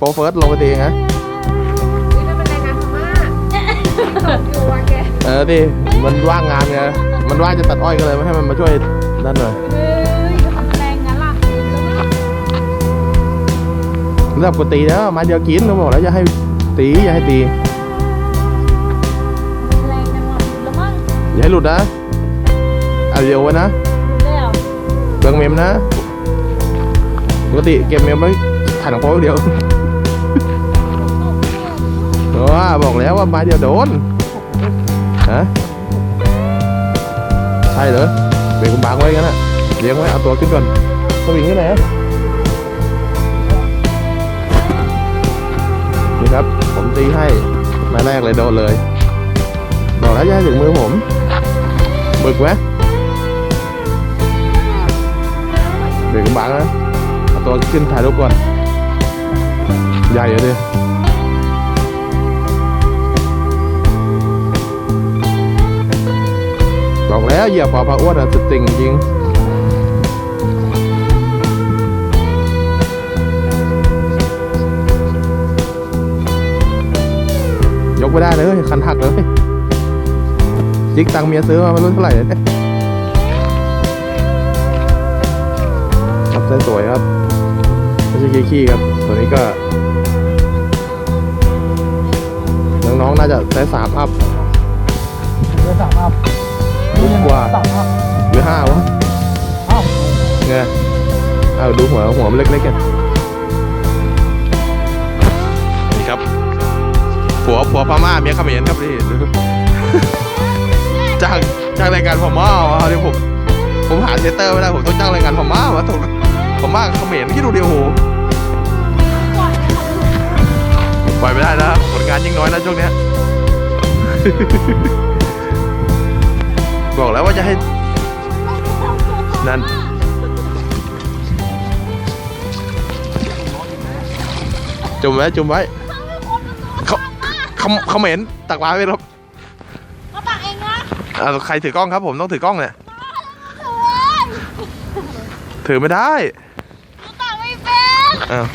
โปรเฟิร์สลงไปตีเองนะนี่ถ้าเป็นแรงงานพม่าตกอยู่วะแกเออดิมันว่างงานไงมันว่างจะตัดอ้อยก็เลยไม่ให้มันมาช่วยนั่นหน่อยเฮ้ยทำแรงงั้นล่ะเรื่องปกติแล้วมาเดียวกินเขาบอกแล้วอย่าให้ตีอย่าให้ตีแรงจังหวะแล้วมั้งอย่าให้หลุดนะเอาเร็วไว้นะดูแล้วเบิ่งเมมนะปกติเก็บเมมไว้ถ่ายของโป๊เดียว ว้าบอกแล้วว่ามาเดียวโดนฮะใช่เหรอเบรกบางไว้กันนะเลี้ยงไว้เอาตัวขึ้นก่อนสวิงที่ไหนอะนี่ครับ ผมตีให้มาแรกเลยโดนเลยบอกแล้วอย่าให้ถึงมือผมบึกไหมเบรกบางนะเอาตัวขึ้นถ่ายรูปก่อนใหญ่เลย บอกแล้วเหยียบปอพระอ้วนอะสุดติ่งจริงยกไม่ได้เลย คันหักเลยจิกตังเมียซื้อมาไม่รู้เท่าไหร่เลยเนี่ยครับสวยครับไม่ใช่ขี้ๆครับตัวนี้ก็น้องๆน่าจะใช้สามอัพเรือสามอัพ ลุกกว่าหรือห้าวะอ้าไงเอาดูหัวหัวมันเล็กๆกันนี่ครับผัวผัวพม่าเมียเขมรครับนี่จ้างจ้างรายการพม่าวะเดี๋ยวผมผมหาเซนเตอร์ไม่ได้ผมต้องจ้างรายการพม่าวะถูกพม่าเขมรคิดดูเดียวโหปล่อยไม่ได้นะผลงานยิ่งน้อยนะช่วงเนี้ย บอกแล้วว่าจะให้ นั่นจุ่มไว้จุ่มไว้เขาเขาเขาเหม็นตักปลาไปครับมาตักเองนะอ่าใครถือกล้องครับ ผมต้องถือกล้องเนี่ยถือไม่ได้มาตักไม่เป็นอ้าว